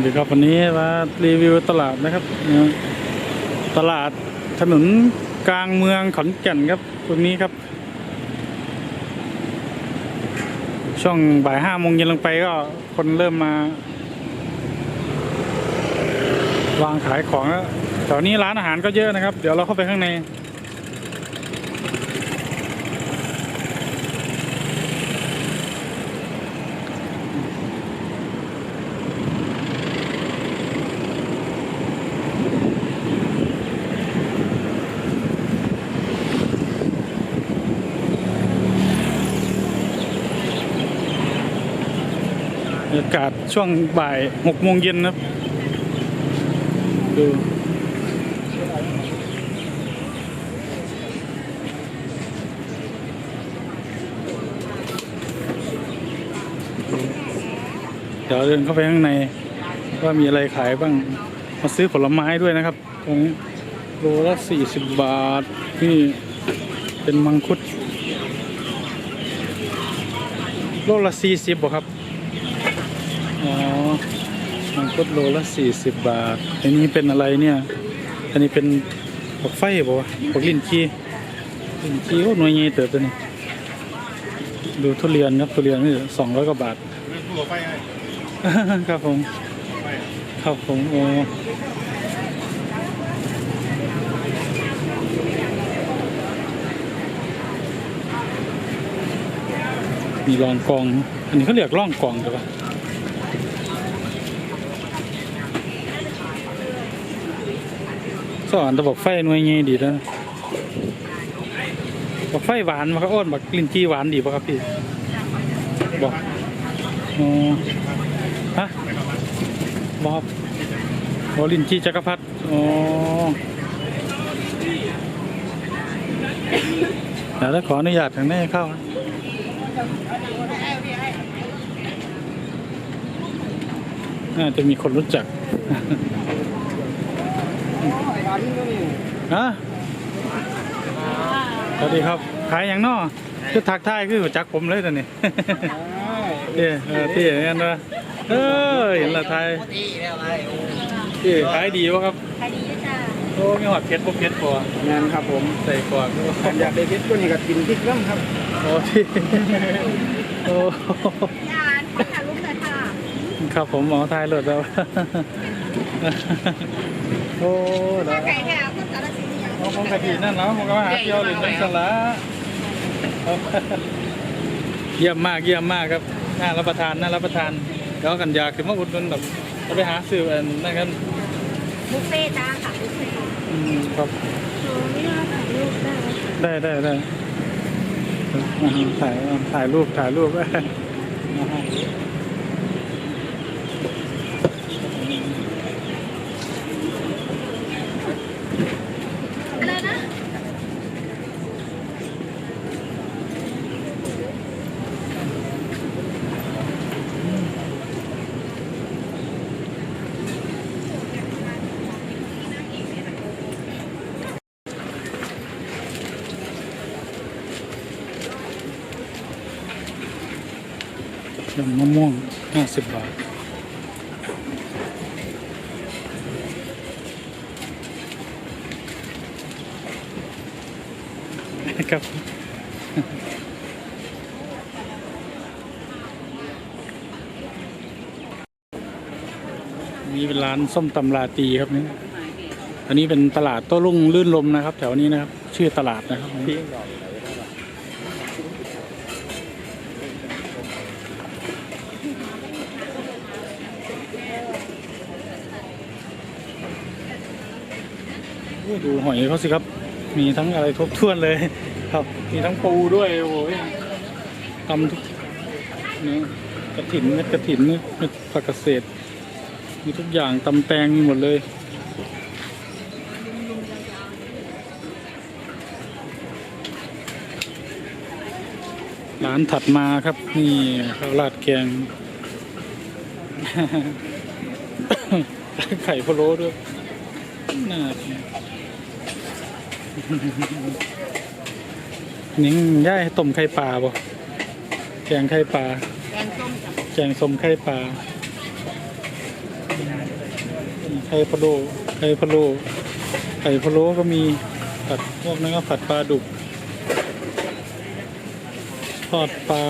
เดี๋ยวครับวันนี้มารีวิวตลาดนะครับ ตลาดถนนกลางเมืองขอนแก่นครับตรงนี้ครับ ช่วงบ่ายห้าโมงเย็นลงไปก็คนเริ่มมา วางขายของแล้วแถวนี้ร้านอาหารก็เยอะนะครับ เดี๋ยวเราเข้าไปข้างใน บรรยากาศ ช่วงบ่ายหกโมงเย็นนะครับดูเดี๋ยวเดินเข้าไปข้างใน ว่ามีอะไรขายบ้าง มาซื้อผลไม้ด้วยนะครับ ตรงนี้โลละสี่สิบบาท นี่เป็นมังคุด โลละสี่สิบบครับ อ๋อมังคุดโลละสี่สิบบาท อันนี้เป็นอะไรเนี่ย อันนี้เป็นปักไฟบ่วะปักลิ้นจีลิ้นจีโอ้หน่วยใหญ่เติบตัวนี้ดูทุเรียนครับทุเรียนนี่สองร้อยกว่าบาทตัวไฟให้ครับผมไฟครับผมโอ้มีรองกอง อันนี้เขาเรียกร่องกองใช่ปะ สอนตะบอกไฟหน่วยไงดีนะบอกไฟหวานมาครับอ้นบอกกลิ่นจีหวานดีป่ะครับพี่บอกอ๋อฮะบอกบโอลินจีจักรพรรดิอ๋อเดี๋ยวแล้วขออนุญาตทางนี้เข้าน่าจะมีคนรู้จัก ฮะสวัสดีครับ ขายอย่างนอคือทักทายคือรู้จักผมเลยตอนนี้เตี้ยเออเตี้ยงั้นวะเออเห็นละไทยเตี้ยขายดีวะครับคดีจ้ะโอ้มีหอดเพชรพวกเพชรพองานครับผมใส่ก่อนขันอยากได้เพชรตัวนี้ก็กินพริกน้ำครับโอ้ที่โอ้ยานขอถ่ายรูปหน่อยค่ะ ครับผมหมอทายหลุดแล้ว โอ้ได้ไก่แถวคนสารสินเนี่ยเอาผมกะทินั่นแล้วผมก็มาหาเที่ยวหรือจังสละเยี่ยมมากเยี่ยมมากครับน่ารับประทานน่ารับประทานเดี๋ยวกันอยากขึ้นมาอุดหนุนแบบจะไปหาซื้ออันนั่นกันบุฟเฟ่ต์จ้าค่ะบุฟเฟ่ต์อืมครับโอ้ไม่น่าถ่ายรูปได้ได้ได้ได้อ่าถ่ายถ่ายรูปถ่ายรูป อ่าฮะ อะไรนะ ยำมะม่วงห้าสิบบาทครับนี่เป็นร้านส้มตำลาตีครับนี่อันนี้เป็นตลาดโต้รุ่งลื่นลมนะครับ แถวนี้นะครับ ชื่อตลาดนะครับ ดูหอยเขาสิครับ มีทั้งอะไรทบท้วนเลยครับ มีทั้งปูด้วยโอ้ยทำทุกนะกระถินเม็ดกระถินเม็ดผักเกษตร มีทุกอย่างตำแตงมีหมดเลยร้านถัดมาครับ นี่ข้าวราดแกงไข่พะโล้ด้วยน่า นิ่งย่ายต้มไข่ปลาบ่แกงไข่ปลาแกงส้มแกงส้มไข่ปลาไข่พะโล้ไข่พะโล้ไข่พะโล้ก็มีผัดพวกนั้นก็ผัดปลาดุกทอดปลา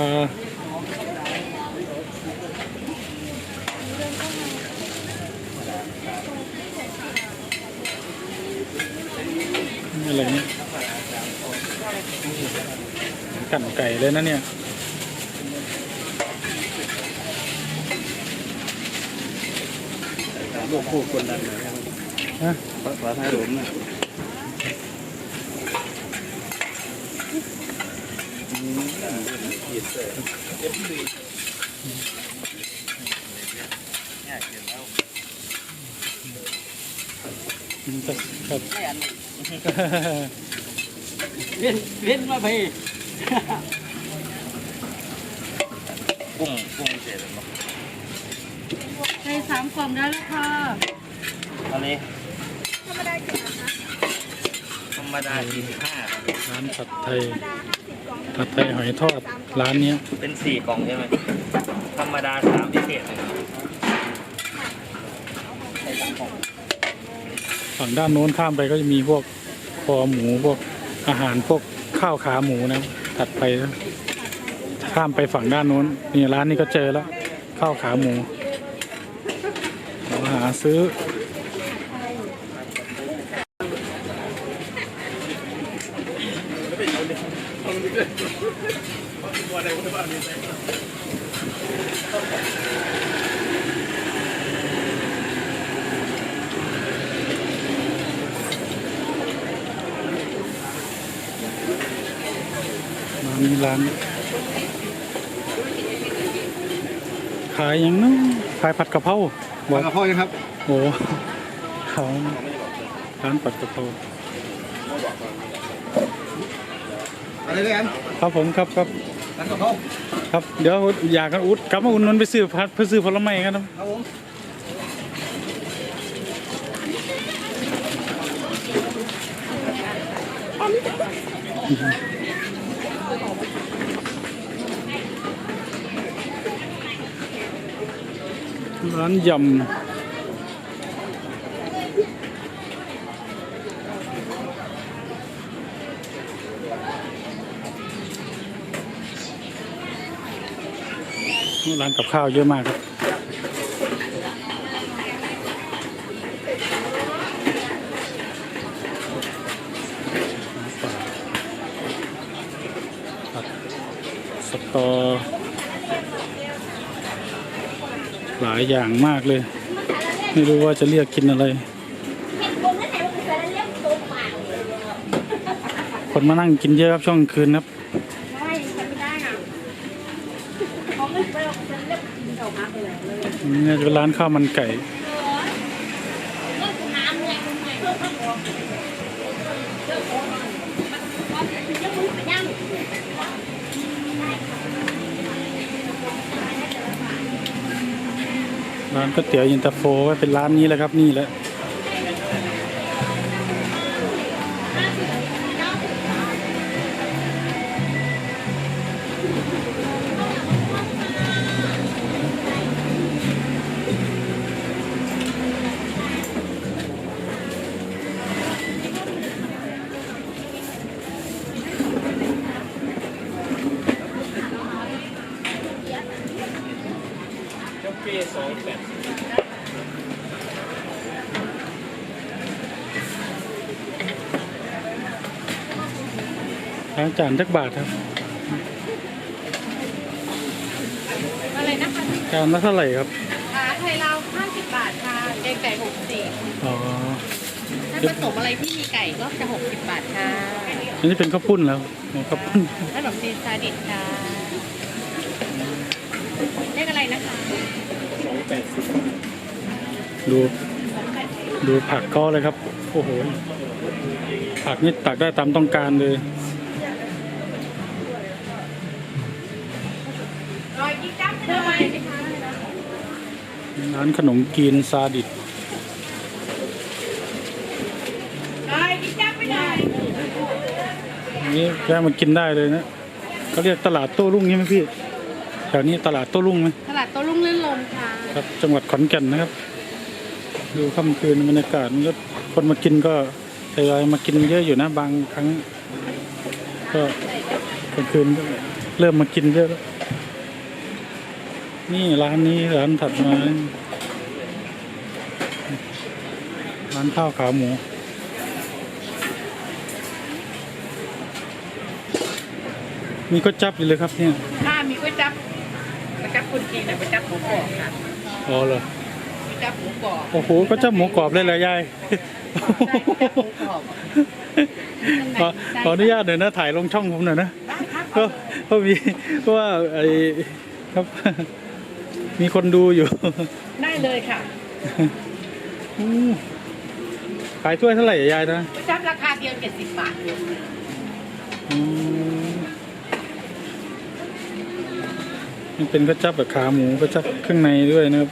อะไรเนี่ยกั่นไก่ เลยนะเนี่ย ลูกคู่คนดันนะฮะฝาฝาท้ายหลุมนะอืมแต่ครับเล่นเล่นมาไป กุ้งกุ้งเสร็จแล้วเนาะในสามกล่องได้แล้วค่ะอันนี้ธรรมดากี่นะคะธรรมดาสี่สิบห้าร้านผัดไทยธรรมดาห้าสิบกล่องผัดไทยหอยทอดร้านเนี้ยเป็นสี่กล่องใช่ไหมธรรมดาสามพิเศษหนึ่งฝั่งด้านโน้นข้ามไปก็จะมีพวกคอหมูพวกอาหารพวกข้าวขาหมูนะ ตัดไปนะ ข้ามไปฝั่งด้านนู้นนี่ร้านนี้ก็เจอแล้วข้าวขาหมูมาหาซื้อ ร้านนี้ร้าน ขายยังเนาะ ขายผัดกะเพราบอกกระเพาะครับโอ้เขาร้านผัดกะเพราอะไรด้วยกันครับผมครับครับร้านกระเพาะครับเดี๋ยวอยากกันอุดกลับมาอุ่นนนไปซื้อผัดเพื่อซื้อผลไม้กันครับครับผม ร้านยำร้านกับข้าวเยอะมากครับสตอ หลายอย่างมากเลย ไม่รู้ว่าจะเรียกกินอะไร คนมานั่งกินเยอะครับช่วงคืนครับไม่ฉันไม่ได้อะเขาไม่ไปเอาฉันเลือกกินเก่ามากเลยเลยนี่น่าจะเป็นร้านข้าวมันไก่ น้ำเนี่ยเพื่อข้าวหอมเพื่อข้าวหอมมันยังมึงไปย่าง ร้านก๋วยเตี๋ยวยินตาโฟก็เป็นร้านนี้แหละครับนี่แหละ ร้านจานจักบาทครับ อะไรนะคะจานละเท่าไหร่ครับขาไทยเรา50 บาทค่ะแกงไก่64อ๋อถ้าผสมอะไรที่มีไก่ก็จะ60 บาทค่ะอันนี้เป็นข้าวปุ้นแล้วอ๋อข้าวปุ้นขนมจีนซาดิสค่ะเรียกอะไรนะคะดูดูผักก็เลยครับ โอ้โห ผักนี่ตักได้ตามต้องการเลย ร้านขนมกีนซาดิสรอยกิ๊กจั๊บไม่ได้อันนี้แวะมากินได้เลยนะเขาเรียกตลาดโต้รุ่งใช่ไหมพี่แถวนี้ตลาดโต้รุ่งไหมตลาดโต้รุ่งลื่นลมค่ะครับจังหวัดขอนแก่นนะครับ ดูค่ำคืนบรรยากาศมันก็คนมากินก็ทยอยมากินเยอะอยู่นะบางครั้ง ก็กลางคืนก็เริ่มมากินเยอะแล้ว นี่ร้านนี้ร้านถัดมา ร้านข้าวขาหมูมีก็จับอยู่เลยครับเนี่ยถ้ามีก๋วยจับก๋วยจับคนจีนน่ะก๋วยจับหมูกรอบค่ะอ๋อเหรอก๋วยจับหมูกรอบโอ้โหก็จับหมูกรอบเลยเหรอยายขอขออนุญาตหน่อยนะถ่ายลงช่องผมหน่อยนะได้ครับก็ก็มีเพราะว่าไอ้ครับ มีคนดูอยู่ ได้เลยค่ะอืมขายถ้วยเท่าไหร่อะยายนะก๋วยจับราคาเดียว70บาทเองอืมมันเป็นก็จับแบบขาหมูก็จับเครื่องในด้วยนะครับ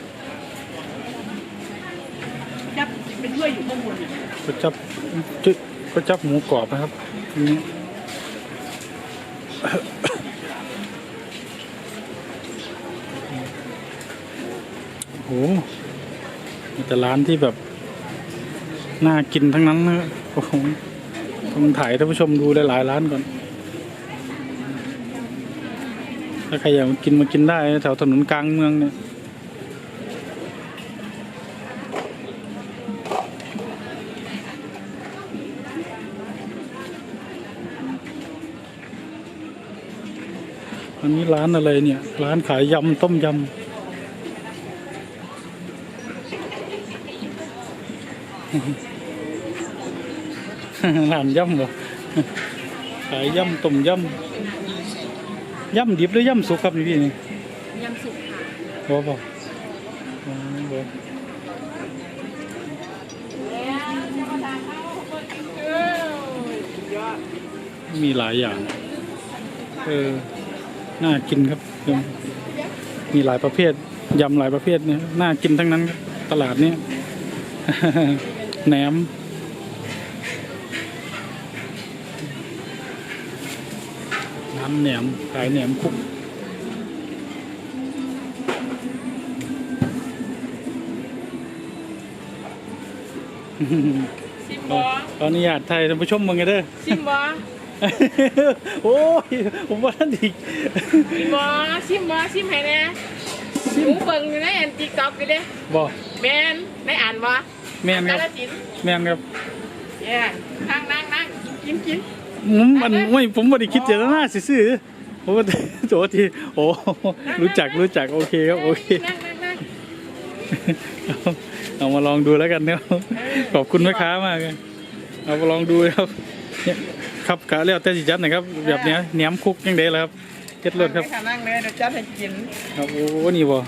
จับเป็นถ้วยอยู่ข้างบนน่ะก็จับจุก็จับหมูกรอบนะครับอันนี้ โอ้โหมีแต่ร้านที่แบบ น่ากินทั้งนั้นนะโอ้โหต้องถ่ายท่านผู้ชมดูหลายๆร้านก่อน ถ้าใครอยากมากินมากินได้แถวถนนกลางเมืองเนี่ยอันนี้ร้านอะไรเนี่ย ร้านขายยำต้มยำ ร้านยำบ่ขายยำต้มยำยำดิบหรือยำสุกครับนี่พี่นี่ยำสุกค่ะบ่บ่อ๋อบ่มีหลายอย่าง เออ น่ากินครับโยมมีหลายประเภท ยำหลายประเภทเนี่ยน่ากินทั้งนั้นครับ ตลาดเนี้ แหนม น้ำแหนม ขายแหนมคุกชิมขบออขออนุญาตไทยท่านผู้ชมมึงไงเด้อชิมบอโอ้ย ผมว่าท่านอีกชิมบอชิมบอชิมให้แน่หมูเบิ่งอยู่ในแอนติ๊กต็อกอยู่เด้บอกแมนได้อ่านบ่ แม่นครับ กาฬสินธุ์แม่นครับแย่นั่งนั่งนั่งกินกินผมมันไม่ผมไม่ได้คิดเจตนาซื่อๆผมว่าโจทีโอ้รู้จักรู้จักโอเคครับโอเคนั่งนั่งนั่งเอาเอามาลองดูแล้วกันนะครับขอบคุณแม่ค้ามากเลยเอามาลองดูครับเนี่ยครับกะเรียกแต่สิจัดหนะครับแบบเนี้ยแหนมคุกยังได้แล้วครับเจ็ดรสครับนั่งเลยเดี๋ยวจัดให้กิน ครับโอ้นี่บ่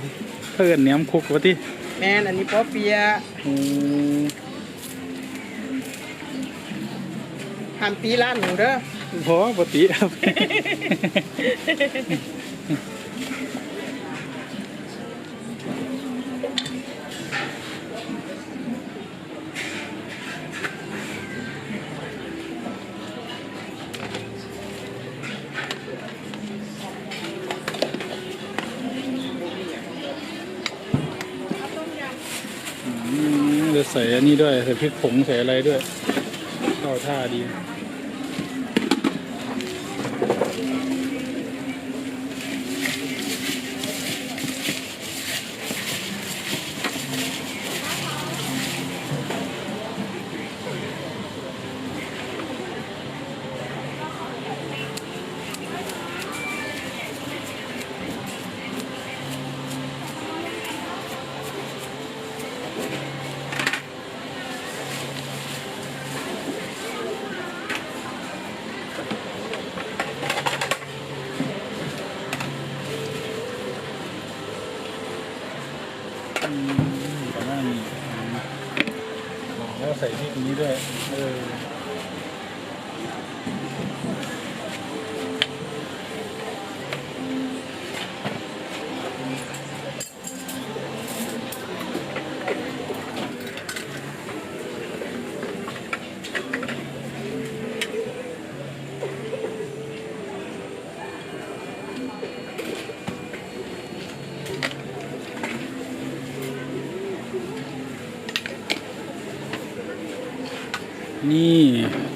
เพื่อนแหนมคุกวะที่ แมนอันนี้ปอเปียะโอ้ทำตีร้านหนูเด้อพอปกติครับ ใส่อันนี้ด้วย ใส่พริกผงใส่อะไรด้วยเข้าท่าดี แล้วใส่พริกนี้ด้วยเออ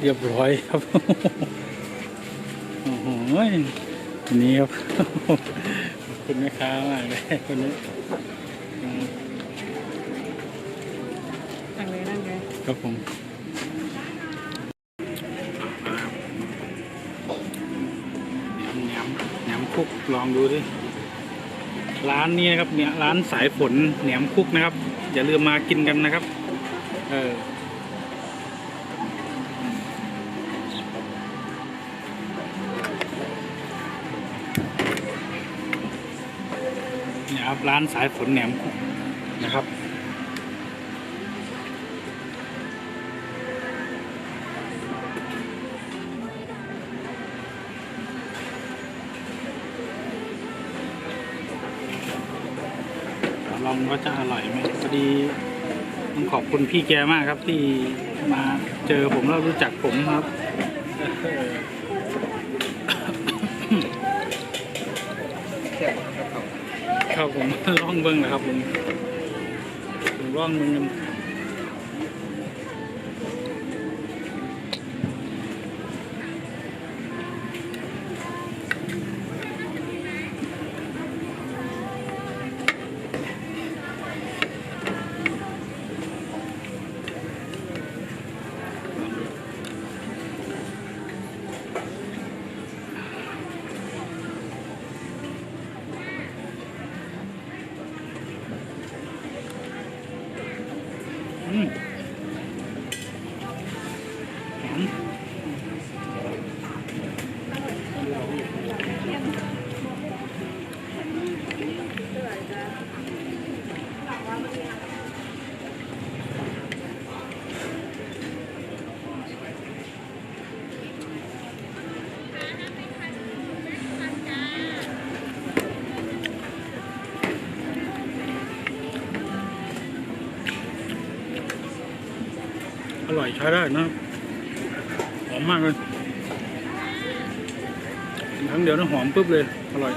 เรียบร้อยครับโอ้โหอันนี้ครับขอบคุณแม่ค้ามากเลยคนนี้อืมนั่งเลยนั่งเลยครับผมแหนมแหนมคุกลองดูดิร้านนี้นะครับเนี่ยร้านสายฝนแหนมคุกนะครับ อย่าลืมมากินกันนะครับ เออ รับร้านสายฝนแหนมนะครับ ลองว่าจะอร่อยไหมพอดีต้องขอบคุณพี่แกมากครับที่มาเจอผมแล้วรู้จักผมครับ ครับผมล่องเบิ้งนะครับผมร่องเบิ้ง อร่อยใช้ได้นะหอมมากเลยครั้งเดียวนะหอมปุ๊บเลย อร่อย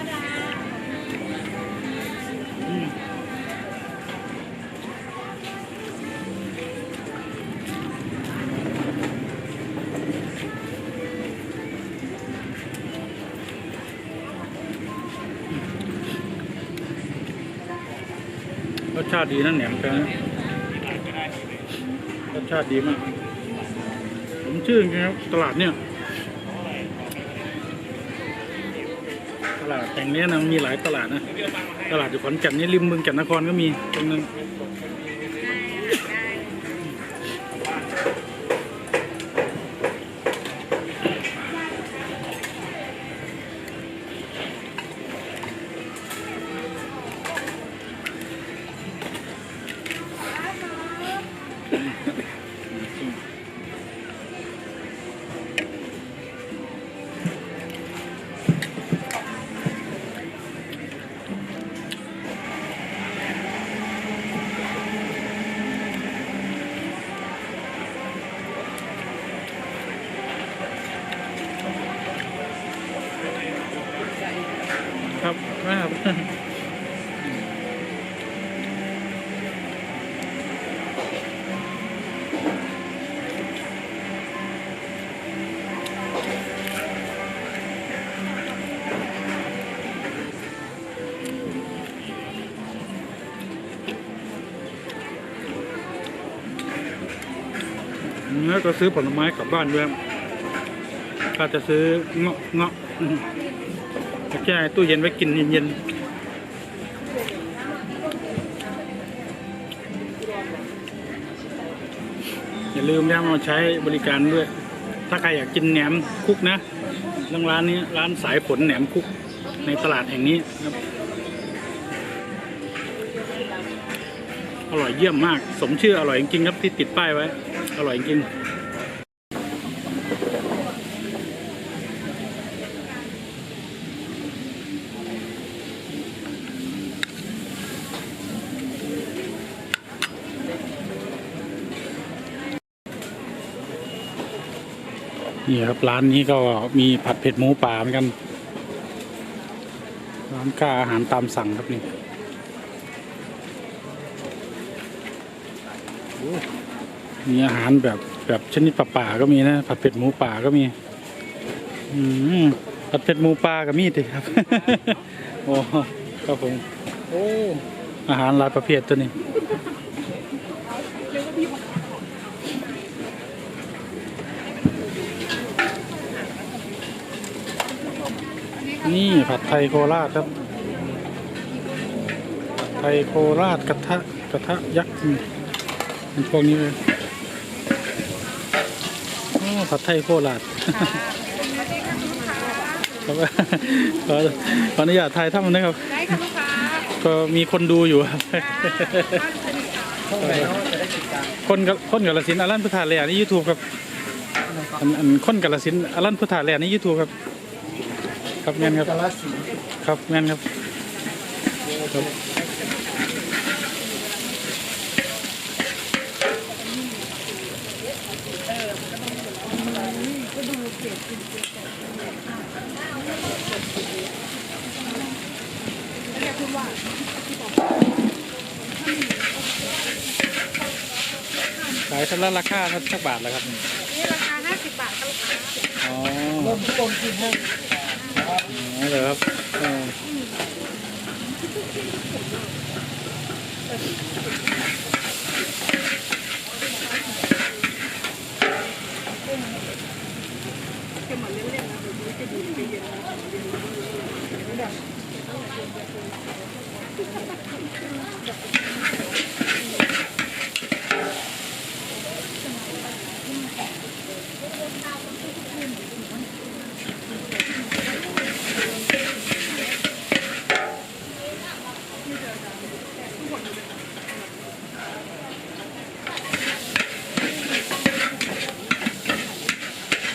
รสชาติดีนะแหนมแกนะ ชาติดีมาก ผมชื่อจริงครับตลาดเนี่ย ตลาดแห่งเนี้ยนะมีหลายตลาดนะ ตลาดอยู่ขอนแก่นนี่ริมเมืองแก่นนครก็มีตรงนึง แล้วก็ซื้อผลไม้กลับบ้านด้วยก็จะซื้อเงาะเงาะจะแก้ตู้เย็นไว้กินเย็นๆอย่าลืมนะมาใช้บริการด้วย ถ้าใครอยากกินแหนมคุกนะทางร้านนี้ร้านสายฝนแหนมคุกในตลาดแห่งนี้นะครับอร่อยเยี่ยมมาก สมชื่ออร่อยจริงๆครับที่ติดป้ายไว้ อร่อยจริง นี่ ครับร้านนี้ก็มีผัดเผ็ดหมูป่าเหมือนกัน ร้านค้าอาหารตามสั่งครับนี่มีอาหารแบบแบบชนิดป่าๆก็มีนะ ผัดเผ็ดหมูป่าก็มีอืมผัดเผ็ดหมูป่าก็มีติครับ โอ้ครับผมโอ้อาหารหลายประเภทตัวนี้ นี่ผัดไทยโคราชครับผัดไทยโคราชกระทะกระทะยักษ์เป็นพวกนี้เลยผัดไทยโคราชครับขอขออนุญาตถ่ายทำนะครับก็มีคนดูอยู่ครับพวกไหนเนาะจะได้ติดตามคนกับคนกับละสินอลันพุทธาแลนี่ยูทูบครับอันอันคนกับละสินอลันพุทธาแลนี่ยูทูบครับ ครับแม่นครับ กาลสีครับแม่นครับ ครับ ขายทันละราคาทักสักบาทแล้วครับนี่ราคา50 บาทค่ะลูกค้าอ๋อ เริ่มต้นที่ห้าอ๋ อเลยครับอ๋อ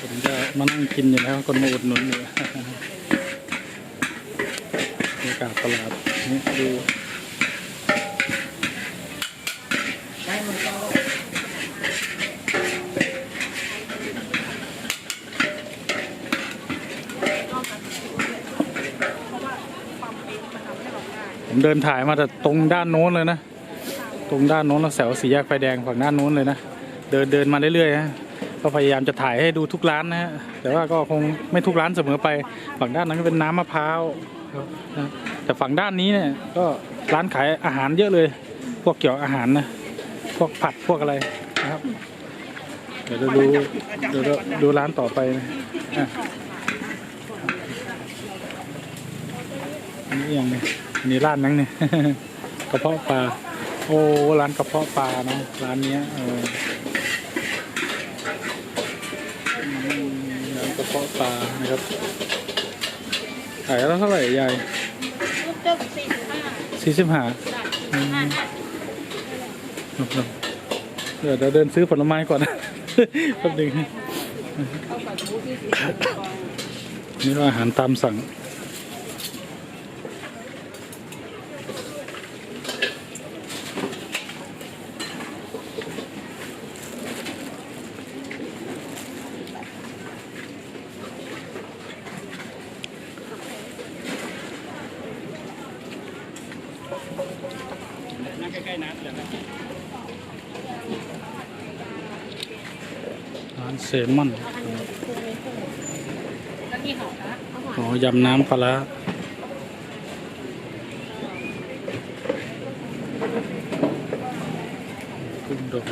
ผมจะมานั่งกินอยู่แล้ว คนมาอุดหนุนอยู่บรรยากาศตลาดนี่ดูผมเดินถ่ายมาแต่ตรงด้านโน้นเลยนะ ตรงด้านโน้นแล้วแถวสีแยกไฟแดงฝั่งด้านโน้นเลยนะ เดินเดินมาเรื่อยๆฮะ ก็พยายามจะถ่ายให้ดูทุกร้านนะฮะแต่ว่าก็คงไม่ทุกร้านเสมอไป ฝั่งด้านนั้นก็เป็นน้ำมะพร้าวนะแต่ฝั่งด้านนี้เนี่ยก็ร้านขายอาหารเยอะเลย พวกเกี่ยวอาหารนะพวกผัดพวกอะไรนะครับ เดี๋ยวเราดูเดี๋ยวเราดูร้านต่อไปนะอันนี้ยังไงอันนี้ร้านนังเนี่ยกระเพาะปลาโอ้ร้านกระเพาะปลานะร้านเนี้ยเออ นะครับ ขายแล้วเท่าไหร่ยายลูกเจ้าสี่สิบห้าบาทอืมห้าห้าเดี๋ยวเราเดินซื้อผลไม้ก่อนนะแป๊บนึงนี่ก็อาหารตามสั่ง ใกล้ๆน้ำเดี๋ยวนะร้านเซลมอนแล้วมีหอมนะเอาหอมอ๋อยำน้ำปลาร้ากุ้งดอง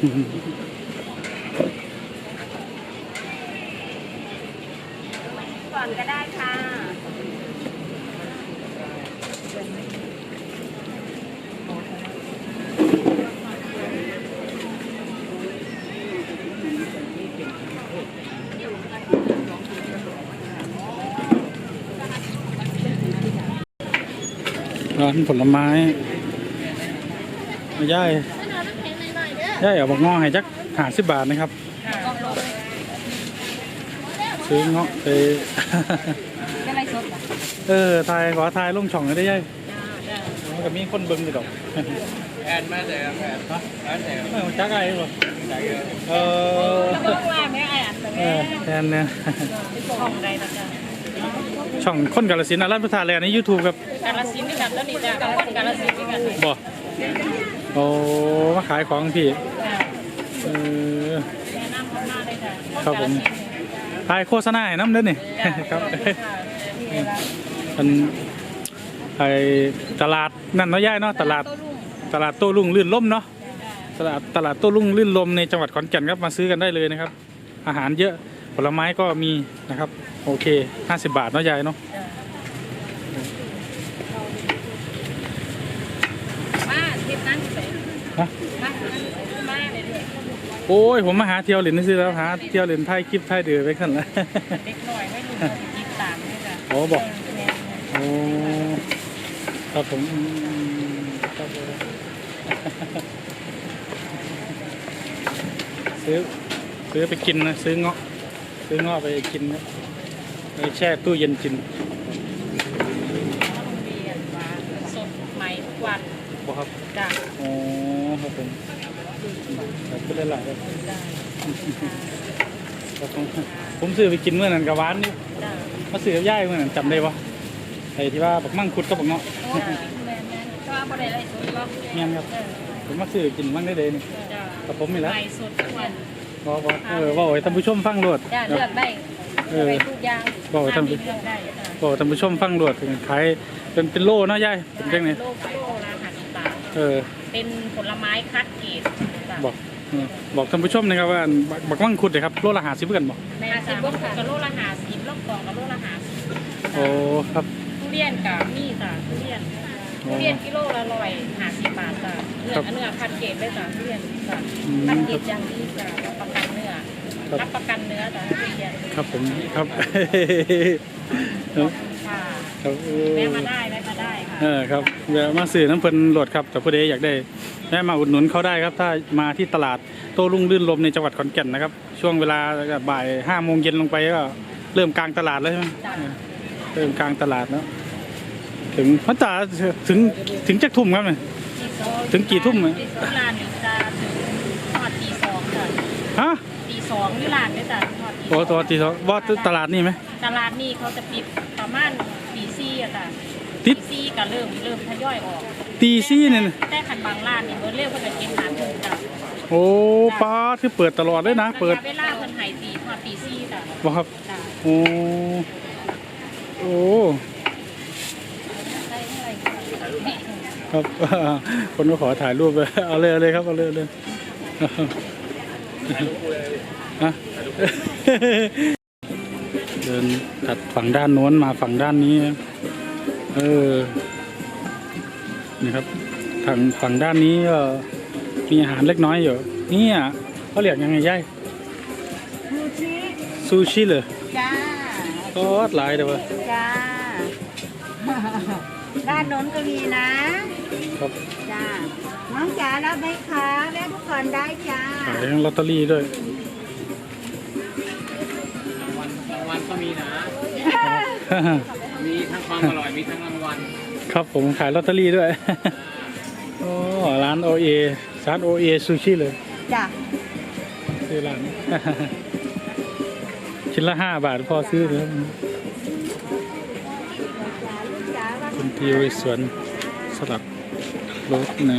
อืม ก่อนก็ได้ค่ะ ร้านผลไม้ย่ายย่ายเอาบักงอให้จักหาสิบบาทนะครับ ซื้อเงาะไปได้ไรสดอะเออทายขอทายลงช่องให้ได้ย่ายมันก็มีคนเบิ่งอยู่ดอกแอนมาแต่แอนแอนแต่ไม่รู้จักอะไรบ่ใจเยอะเออต้องว่าแม่ไอ้อันแต่เอแม่อแทนเนี่ยของใดนะจ๊ะ ช่องคนกาลสินธุ์อารันพุทธาแลนด์ใน YouTube ครับกาลสินธุ์ด้วยกันแล้วนี่จ้ะกับคนกาลสินธุ์ด้วยกันบ่โอ้มาขายของพี่จ้ะเออแนะนำเข้ามาเลยจ้ะครับผมขายโฆษณาให้น้ำเด้อนี่จ้ะครับนี่ละมันไอตลาดนั่นเนาะย่ายเนาะตลาดโต้รุ่งตลาดโต้รุ่งลื่นล่มเนาะจ้ะตลาดตลาดโต้รุ่งลื่นลมในจังหวัดขอนแก่นครับมาซื้อกันได้เลยนะครับ อาหารเยอะ ผลไม้ก็มีนะครับ โอเค 50 บาทเนาะยายเนาะจ้ะมาทริปนั้นไปฮะมามาเลยด้วยโอ้ย ผมมาหาเที่ยวเล่นนี่สิแล้วหาเที่ยวเล่นไทยคลิปไทยเดือไปขั้นละเด็กหน่อยไม่รู้จะติดตามด้วยจ้ะโอ้บอกแม่โอ้ครับผมอืมครับผมซื้อซื้อไปกินนะ ซื้อเงาะ ซื้อเงาะไปกินนะไปแช่ตู้เย็นกินโรงเรียนว่าสดใหม่ทุกวันบอกครับจ้ะโอ้ครับผมครับก็ได้หลายครับจ้ะครับผมผมซื้อไปกินเมื่อนั้นกับหวานนี่จ้ะมาซื้อกับย่ายเมื่อนั้นจำได้ปะไอ้ที่ว่าบักมั่งคุดกับบักเงาะจ้ะแม่แม่ก็ว่าบ่ได้ไรสดหรอกเงี้ยครับ เออผมมาซื้อกินมั่งได้เลยนี่จ้ะกับผมนี่แหละใหม่สดทุกวัน บอกบอกเออบอกให้ท่านผู้ชมฟังโลดจ้ะเลือกได้เออไปทุกอย่างบอกให้ท่านเลือกได้จ้ะบอกให้ท่านผู้ชมฟังโลดขายเป็นเป็นโลเนาะย่ายเป็นจังไงโลกโลละห้าสิบบาทเออ เป็นผลไม้คัดเกรดจ้ะบอกเออบอกท่านผู้ชมนะครับว่าบักบักมั่งคุดเลยครับโลละหาสิบกันบอกแม่จ้ะบวกกับโลละห้าสิบรอบสองกับโลละห้าสิบโอ้ครับทุเรียนกับมีจ้ะทุเรียนอ๋อ ทุเรียนกิโลละร้อยห้าสิบบาทจ้ะเนื้ครัอบเนื้อคัดเกรดได้จ้ะทุเรียนจ้ะอืมคัดเกรดอย่างดีจ้ะรับประกันเนื้อครับรับประกันเนื้อจ้ะทุเรียนครับผมครับขอบคุณค่ะครับเออแวะมาได้แวะมาได้ค่ะเออครับแวะมาซื้อน้ำเพิ่นโหลดครับแต่ผู้ใดอยากได้แวะมาอุดหนุนเขาได้ครับ ถ้ามาที่ตลาดโต้รุ่งลื่นลมในจังหวัดขอนแก่นนะครับ ช่วงเวลาบ่ายห้าโมงเย็นลงไปก็เริ่มกลางตลาดแล้วใช่ไหมจ้ะเริ่มกลางตลาดแล้ว ถึงพัตตาถึงถึงจักทุ่มครับเนี่ย ถึงกี่ทุ่มอะตีสองลานอยู่จ้ะถึงทอดตีสองจ้ะฮะตีสองนี่ลานเนี่ยจ้ะทอดตีโอ้ตัวตีสองว่าตลาดนี่ไหม ตลาดนี่เขาจะปิดประมาณตีสี่อะจ้ะติด ตีสี่ก็เริ่มเริ่มทยอยออกตีซี่เนี่ยนะแต่ขันบางร้านนี่เบอร์เร็วเพิ่นจะกินหาถึงจ้ะโอ้ป้าที่เปิดตลอดเลยนะ เปิดระยะเวลาเพิ่นให้ตีทอดตีสี่จ้ะบ่ครับ จ้ะโอ้โอ้ ได้เท่าไหร่ ครับคนก็ขอถ่ายรูปเลยเอาเลยเอาเลยครับเอาเลยเอาเลยฮะเดินตัดฝั่งด้านโน้นมาฝั่งด้านนี้ เออนี่ครับทางฝั่งด้านนี้ก็มีอาหารเล็กน้อยอยู่เนี่ยเขาเรียกยังไงย่ายซูชิซูชิเลยจ้าก็หลายเดี๋ยววะจ้า ด้านโน้นก็มีนะครับจ้าน้องจ๋ารับไหมคะแม่ทุกคนได้จ้าขายทั้งลอตเตอรี่ด้วยรางวัลรางวัลก็มีนะ มีทั้งความอร่อยมีทั้งรางวัลครับผมขายลอตเตอรี่ด้วย โอ้ร้านโอเอร้านโอเอซูชิเลยจ้าซื้อร้าน ชิ้นละห้าบาทพอซื้อเลย ทีวสวนสลับรถนะ